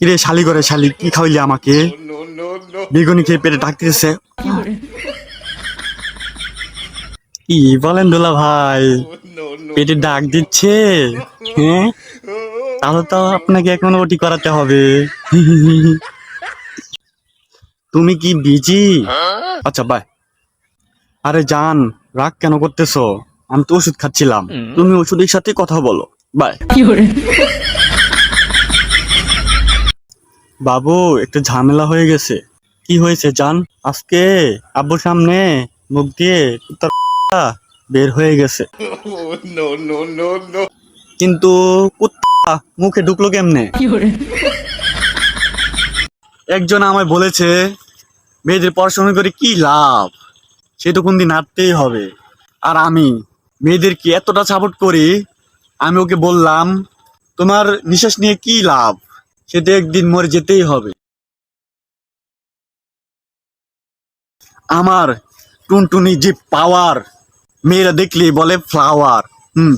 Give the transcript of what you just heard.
কিরে শালি করে শালি কি খাওয়াইলি আমাকে? বেগুনি খেয়ে পেটে ডাকতেছে কি বলেন দোলা ভাই? পেটে ডাক দিচ্ছে? হ্যাঁ? তাহলে তো আপনাকে এখন ওটি করাতে হবে। তুমি কি বিজি? আচ্ছা বাই আরে জান রাগ কেন করতেছো? আমি তো ওষুধ খাচ্ছিলাম। তুমি ওষুধের সাথে কথা বলো। বাই বাবু, একটু ঝামেলা হয়ে গেছে। কি হয়েছে, জান? আজকে আব্বুর সামনে মুখ দিয়ে কুত্তার বের হয়ে গেছে। কিন্তু কুত্তা মুখে ঢুকলো কেমনে? একজন আমায় বলেছে, মেয়েদের পড়াশোনা করে কি লাভ? সে তো কোনদিন নাড়তেই হবে। আর আমি মেয়েদেরকে এতটা সাপোর্ট করি? আমি ওকে বললাম, তোমার নিঃশ্বাস নিয়ে কি লাভ? সেটা একদিন মরে যেতেই হবে। আমার টুনটুনি যে পাওয়ার মেয়েরা দেখলে বলে ফ্লাওয়ার হুম।